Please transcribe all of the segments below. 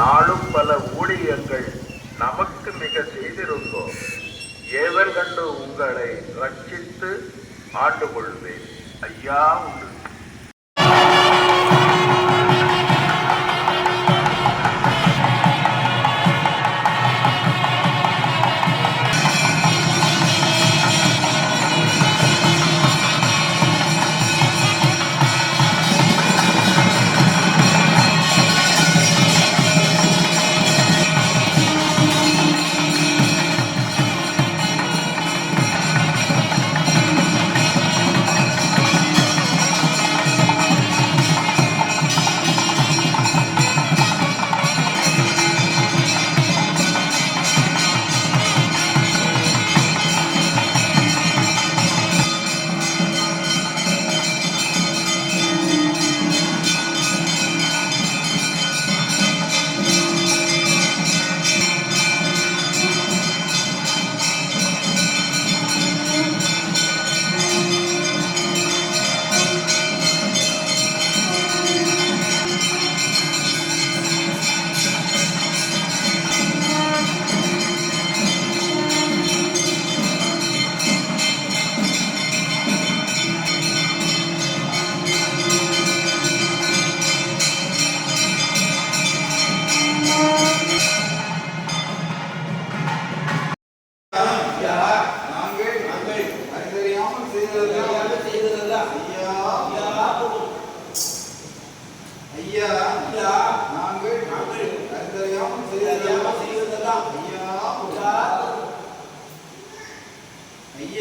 நாளும் பல ஊழியங்கள் நமக்கு மிக செய்திருந்தோம் ஏவல் கண்டு உங்களை ரட்சித்து ஆண்டு கொள்வேன் ஐயா உண்டு.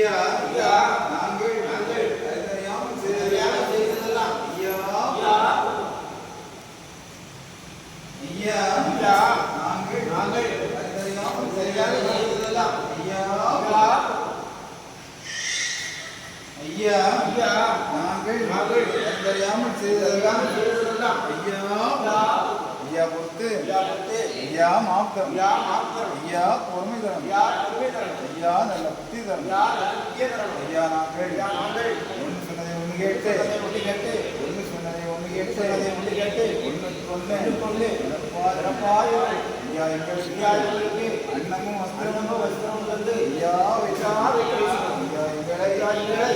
ஐயா ஐயா நாங்கள் நாங்கள் அறிந்தறியாமல் செய்ததெல்லாம் செய்ததெல்லாம் ஐயா ஐயா ஐயா நாங்கள் நாங்கள் செய்ததெல்லாம் ஐயா ஐயா ஐயா நாங்கள் நாங்கள் அறிந்தறியாமல் செய்ததெல்லாம் செய்ததெல்லாம் ஐயா ஐயா பொறுத்து ஐயா பொறுத்து ஐயா பொறுமை தரம் ஐயா பொறுமை தரணும் ஐயா நல்ல புத்தி தரம் ஐயா நாங்கள் ஒன்று சொன்னதை ஒன்று கேட்டு ஒன்று கேட்டு ஒன்று சொன்னதை ஒன்று கேட்டு ஒன்று கேட்டு ஒன்று சிறப்பாய் ஐயா எங்களுக்கு ஐயா எங்களுக்கு அன்னமும் வஸ்திரமும் வஸ்திரமும் தந்து ஐயா ஐயா ஐயா எங்களை ஐயா எங்களை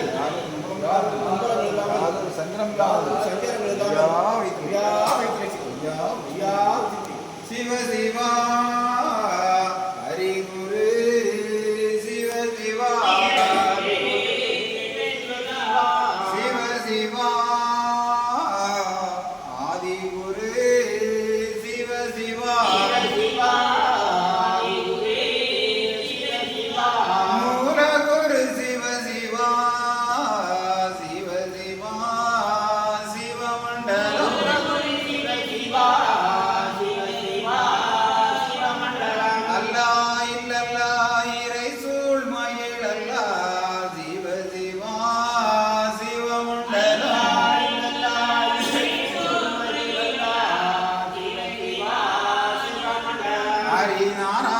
ஹரி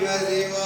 Brasil.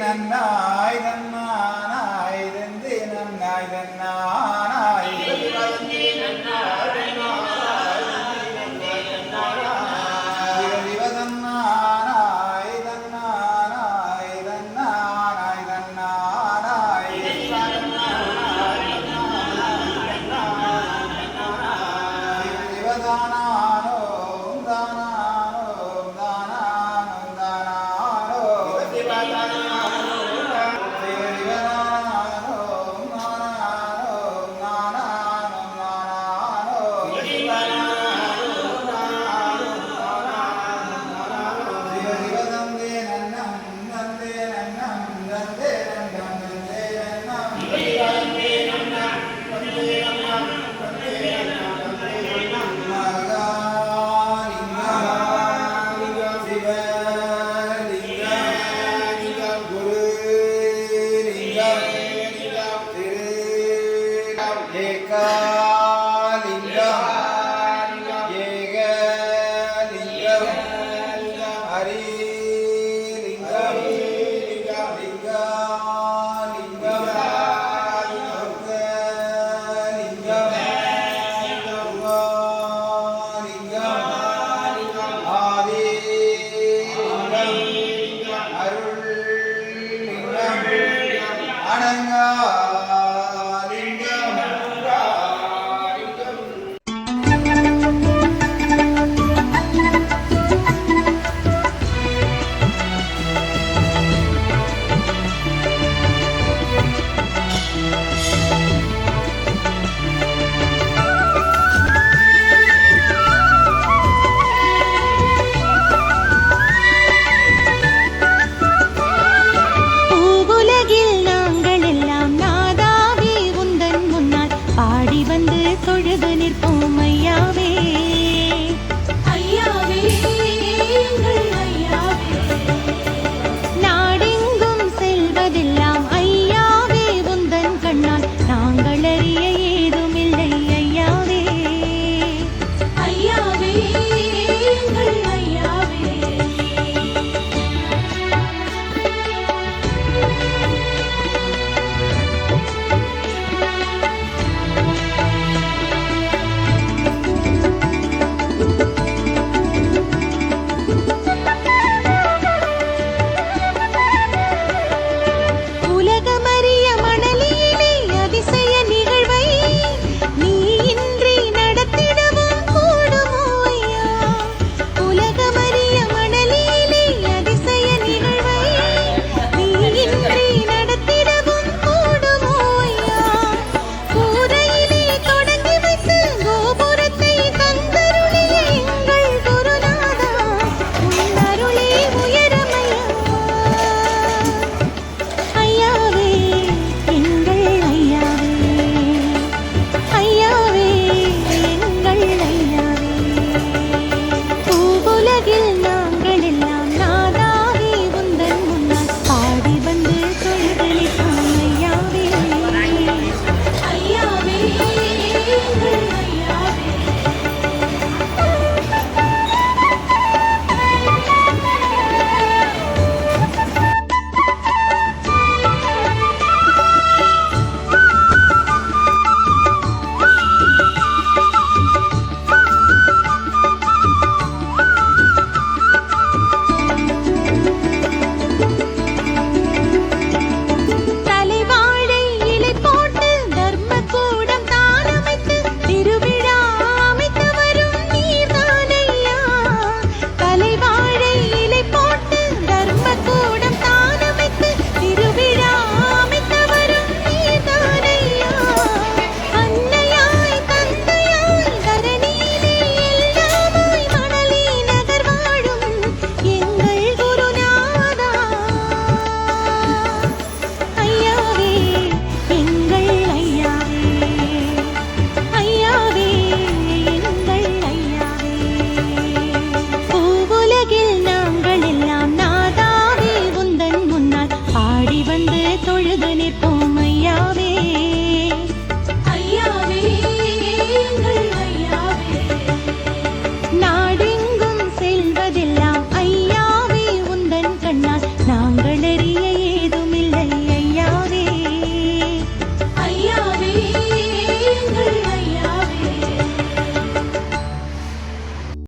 நன்னாய் நன்னாய் தந்தி நன்னாய் நன்னாய்